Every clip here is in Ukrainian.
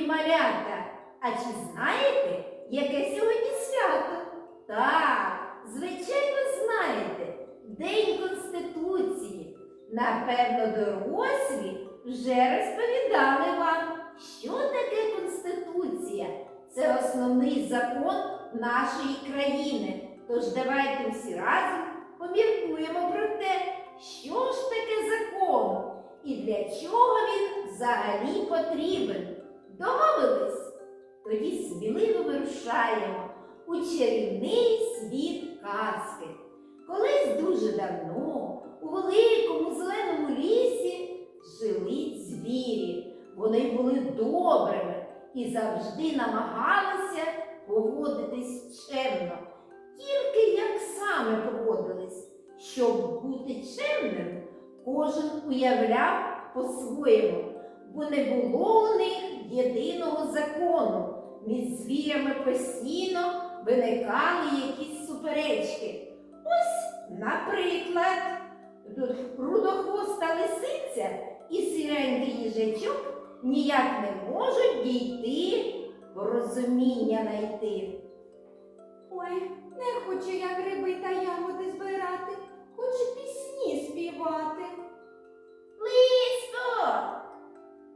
любі а чи знаєте, яке сьогодні свято? Так, звичайно, знаєте. День Конституції. Напевно, дорослі вже розповідали вам, що таке Конституція. Це основний закон нашої країни. Тож давайте всі разом поміркуємо про те, що ж таке закон і для чого він взагалі потрібен. Домовились? Тоді сміливо вирушаємо у чарівний світ казки. Колись дуже давно у великому зеленому лісі жили звірі. Вони були добрими і завжди намагалися поводитись чемно. Тільки як саме поводились, щоб бути чемним, кожен уявляв по-своєму, бо не було у них єдиного закону. Між звірями постійно виникали якісь суперечки. Ось, наприклад, рудохвоста лисиця і сіренький їжачок ніяк не можуть дійти порозуміння найти. Ой, не хочу я гриби та ягоди збирати, хочу пісні співати. Листо,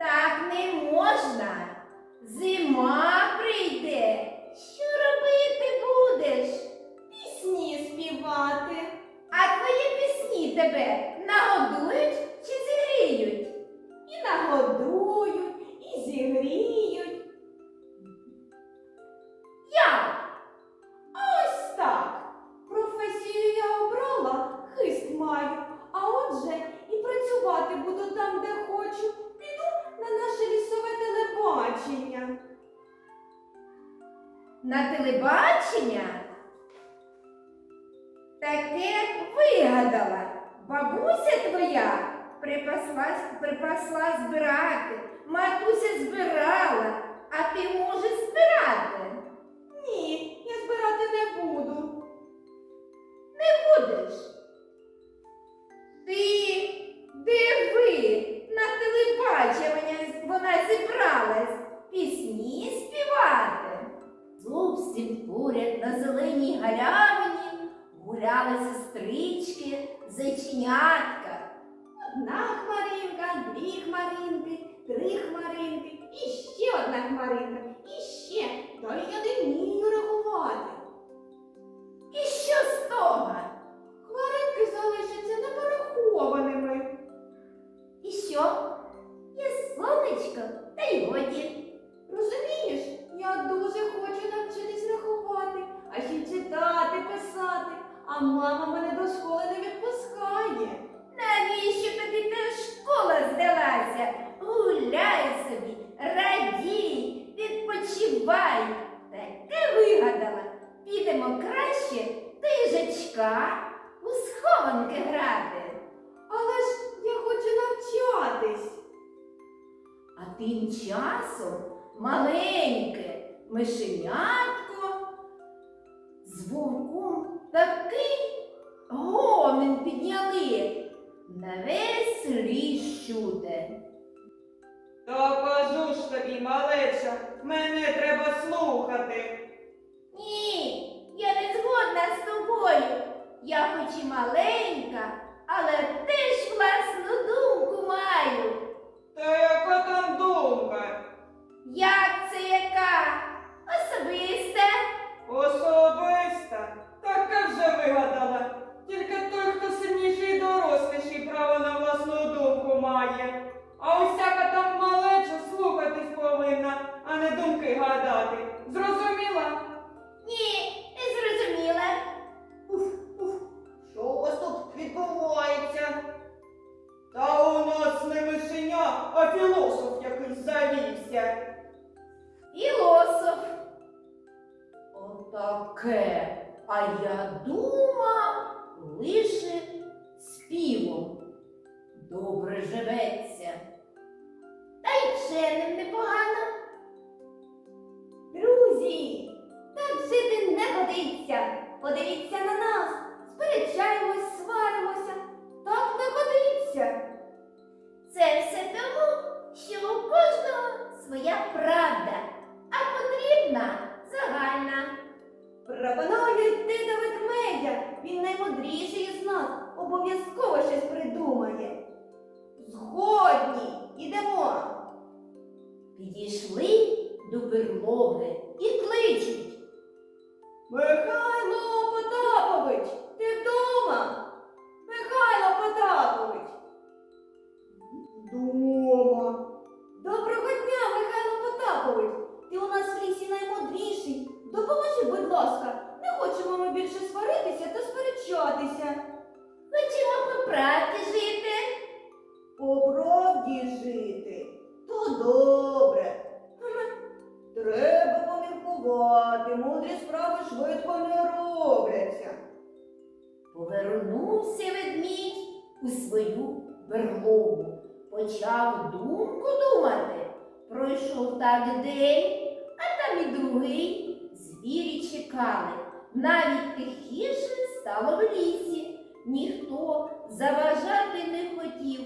так не можна. Зима прийде. Що робити будеш? Пісні співати. А твої пісні тебе нагодують чи зігріють? І нагодують, і зігріють. Телебачення. На телебачення? Таке вигадала. Бабуся твоя припасла, припасла збирати. Матуся збирала, а ти можеш збирати. Ні, я збирати не буду. Не будеш. Ти диви, три хмаринки, і ще одна хмаринка, і ще. й я не їжачка у схованки грати. Але ж я хочу навчатись. А тим часом маленьке мишенятко з вовком такий гомін підняли на весь ліс чути. Та кажу ж тобі, малеча, мене треба слухати. Я хоч і маленька, але теж Отаке. А я думав лише співом. Добре живеться. Та й вченим непогано. підійшли до берлоги і кличуть. Михайло Потапович, ти вдома? Михайло Потапович. Дома. Доброго дня, Михайло Потапович. Ти у нас в лісі наймудріший. Допоможи, будь ласка, не хочемо ми більше сваритися та сперечатися. Хочемо по правді жити. По правді жити добре. Треба поміркувати, мудрі справи швидко не робляться. Повернувся ведмідь у свою берлогу, почав думку думати. Пройшов так день, а там і другий. Звірі чекали. Навіть тихіше стало в лісі. Ніхто заважати не хотів.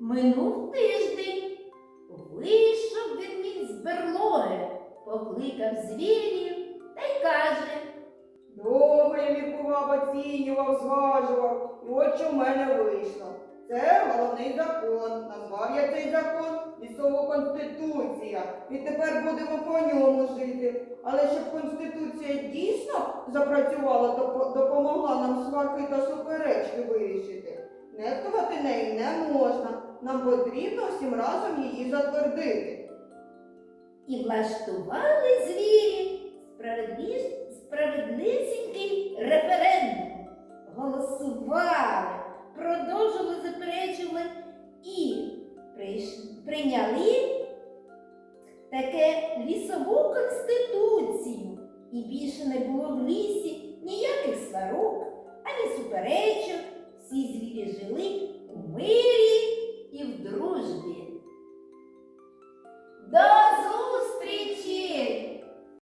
Минув тиждень. Вийшов ведмідь з берлоги, покликав звірів та й каже. Довго я міркував, оцінював, зважував, і от що в мене вийшло. Це головний закон. Назвав я цей закон лісова конституція. І тепер будемо по ньому жити. Але щоб конституція дійсно запрацювала, допо- допомогла нам сварки та суперечки вирішити. Нехтувати нею не можна. Нам потрібно всім разом її затвердити. І влаштували звірі справедливісінький референдум. Голосували, продовжували заперечували і прийняли таке лісову конституцію. І більше не було в лісі ніяких сварок, ані суперечок. Всі звірі жили у мирі